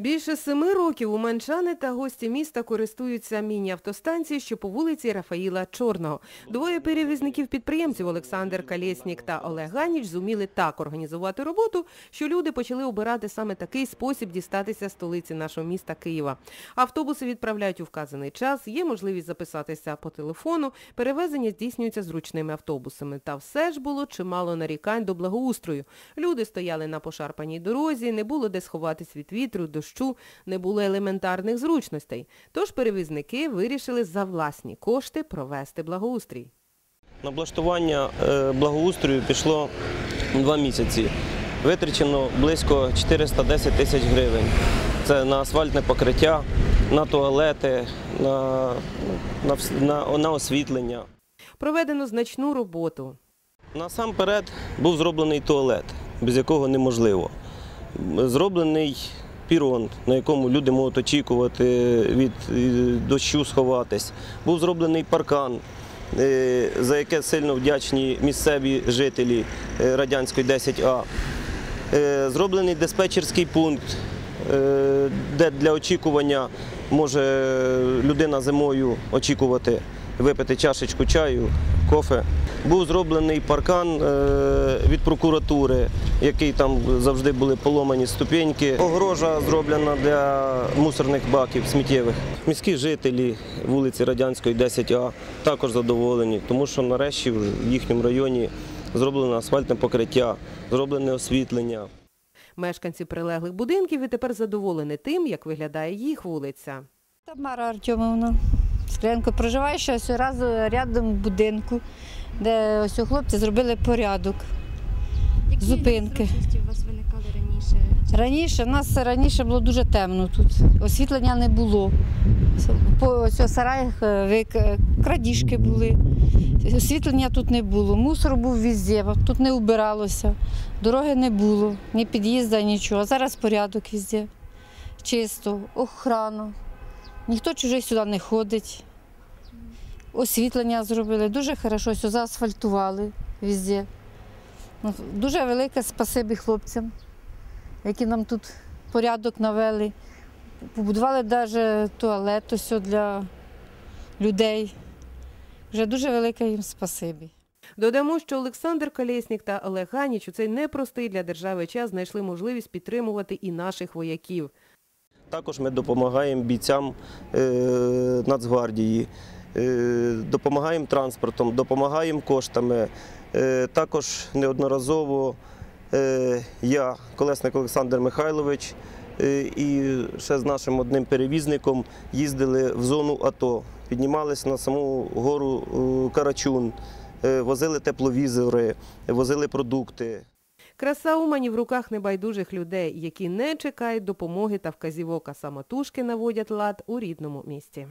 Більше семи років уманчани та гості міста користуються міні-автостанцією, що по вулиці Рафаїла Чорного. Двоє перевізників-підприємців Олександр Калєснік та Олег Ганіч зуміли так організувати роботу, що люди почали обирати саме такий спосіб дістатися столиці нашого міста Києва. Автобуси відправляють у вказаний час, є можливість записатися по телефону, перевезення здійснюється зручними автобусами. Та все ж було чимало нарікань до благоустрою. Люди стояли на пошарпаній дорозі, не було де сховатись від вітру, дощу, не було елементарних зручностей. Тож перевізники вирішили за власні кошти провести благоустрій. На облаштування е, благоустрою пішло два місяці. Витрачено близько 410 тисяч гривень. Це на асфальтне покриття, на туалети, на, на, на, на освітлення. Проведено значну роботу. Насамперед був зроблений туалет, без якого неможливо. Зроблений пірон, на якому люди можуть очікувати від дощу сховатись. Був зроблений паркан, е, за яке сильно вдячні місцеві жителі е, радянської 10А. Е, Зроблений диспетчерський пункт, де для очікування може людина зимою очікувати випити чашечку чаю, кофе. Був зроблений паркан е, від прокуратури, який там завжди були поломані ступеньки. Огорожа зроблена для мусорних баків сміттєвих. Міські жителі вулиці Радянської 10А також задоволені, тому що нарешті в їхньому районі зроблено асфальтне покриття, зроблене освітлення. Мешканці прилеглих будинків і тепер задоволені тим, як виглядає їх вулиця. Тамара Артемовна. Скрянко проживає ще ось раз рядом в будинку, де ось у хлопці зробили порядок. Які Зупинки. у вас виникали раніше? Раніше, у нас раніше було дуже темно тут. Освітлення не було. По ось у сараях е, крадіжки були. Освітлення тут не було. Мусор був везде, тут не убиралося. Дороги не було, ні під'їзду, нічого. А зараз порядок везде. Чисто, охрана. Ніхто чужий сюди не ходить. Освітлення зробили, дуже хорошо, все заасфальтували везде. Ну, Дуже велике спасибі хлопцям, які нам тут порядок навели. Побудували навіть туалет ось для людей. Вже дуже велике їм спасибі. Додамо, що Олександр Колєснік та Олег Ганіч у цей непростий для держави час знайшли можливість підтримувати і наших вояків. Також ми допомагаємо бійцям е, Нацгвардії, е, допомагаємо транспортом, допомагаємо коштами. Е, Також неодноразово я, колесник Олександр Михайлович, і ще з нашим одним перевізником їздили в зону АТО, піднімалися на саму гору Карачун, возили тепловізори, возили продукти. Краса Умані в руках небайдужих людей, які не чекають допомоги та вказівок, а самотужки наводять лад у рідному місті.